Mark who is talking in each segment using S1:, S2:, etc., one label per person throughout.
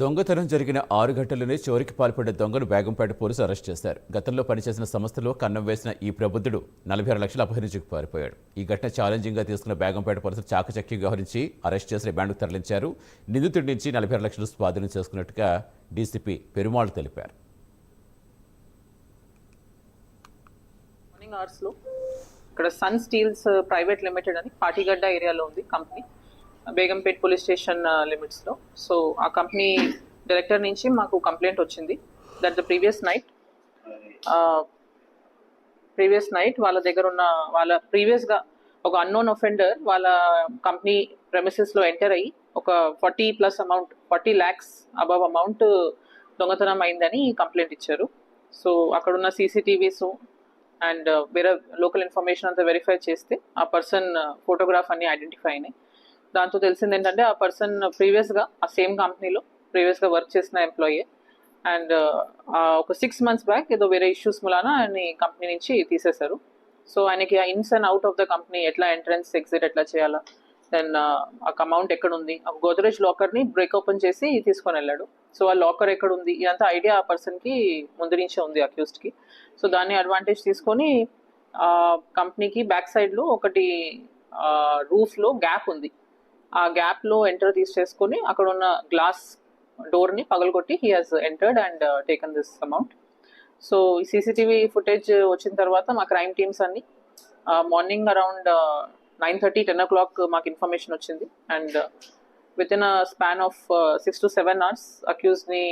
S1: దొంగతనం జరిగిన ఆరు గంటల్లోనే చోరికి పాల్పడిన దొంగను బేగంపేట పోలీసు అరెస్ట్ చేశారు. గతంలో పనిచేసిన సంస్థలో కన్నం వేసిన ఈ ప్రబుద్ధుడు నలభై ఆరు లక్షలు అపహరించుకు పారిపోయాడు. ఈ ఘటన ఛాలెంజింగ్గా తీసుకున్న బేగంపేట పోలీసులు చాకచక్యంగా వ్యవహరించి అరెస్ట్ చేసి రిమాండ్కు తరలించారు. నిందితుడి నుంచి నలభై ఆరు లక్షలు స్వాధీనం చేసుకున్నట్టుగా డీసీపీ పెరుమాళ్ తెలిపారు.
S2: ఇక్కడ సన్ స్టీల్స్ ప్రైవేట్ లిమిటెడ్ అని పాటిగడ్డ ఏరియాలో ఉంది కంపెనీ. బేగంపేట్ పోలీస్ స్టేషన్ లిమిట్స్లో. సో ఆ కంపెనీ డైరెక్టర్ నుంచి మాకు కంప్లైంట్ వచ్చింది. That the previous night previous night వాళ్ళ దగ్గర ఉన్న వాళ్ళ ప్రీవియస్గా ఒక అన్నోన్ ఒఫెండర్ వాళ్ళ కంపెనీ ప్రెమిసెస్లో ఎంటర్ అయ్యి ఒక forty plus amount forty lakhs above amount దొంగతనం అయిందని కంప్లైంట్ ఇచ్చారు. సో అక్కడున్న సీసీటీవీస్ అండ్ వేరే లోకల్ ఇన్ఫర్మేషన్ అంతా వెరిఫై చేస్తే ఆ పర్సన్ ఫోటోగ్రాఫ్ అన్ని ఐడెంటిఫై అయినాయి. దాంతో తెలిసింది ఏంటంటే ఆ పర్సన్ ప్రీవియస్గా ఆ సేమ్ కంపెనీలో ప్రీవియస్గా వర్క్ చేసిన ఎంప్లాయీ అండ్ ఒక సిక్స్ మంత్స్ బ్యాక్ ఏదో వేరే ఇష్యూస్ మూలాన ఆయన కంపెనీ నుంచి తీసేశారు. సో ఆయనకి ఆ ins and out of the company ఎట్లా ఎంట్రన్స్ ఎగ్జిట్ ఎట్లా చేయాలా? దెన్ ఆ అమౌంట్ ఎక్కడ ఉంది ఆ గోదరేజ్ లాకర్ని బ్రేక్ ఓపెన్ చేసి తీసుకొని వెళ్ళాడు. సో ఆ లాకర్ ఎక్కడ ఉంది ఇదంతా ఐడియా ఆ పర్సన్కి ముందు నుంచే ఉంది అక్యూస్డ్కి సో దాన్ని అడ్వాంటేజ్ తీసుకొని ఆ కంపెనీకి బ్యాక్ సైడ్లో ఒకటి రూఫ్లో గ్యాప్ ఉంది. ఆ గ్యాప్లో ఎంటర్ తీసేసుకొని అక్కడ ఉన్న గ్లాస్ డోర్ని పగలగొట్టి he has entered and taken this amount so ఈ సీసీటీవీ ఫుటేజ్ వచ్చిన తర్వాత మా క్రైమ్ టీమ్స్ అన్ని morning around nine thirty ten o'clock మాకు ఇన్ఫర్మేషన్ వచ్చింది. And with in a span of six to seven hours అక్యూజ్ని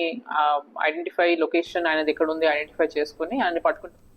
S2: identify location అనేది ఎక్కడ ఉంది ఐడెంటిఫై చేసుకుని ఆయన పట్టుకుంటాం.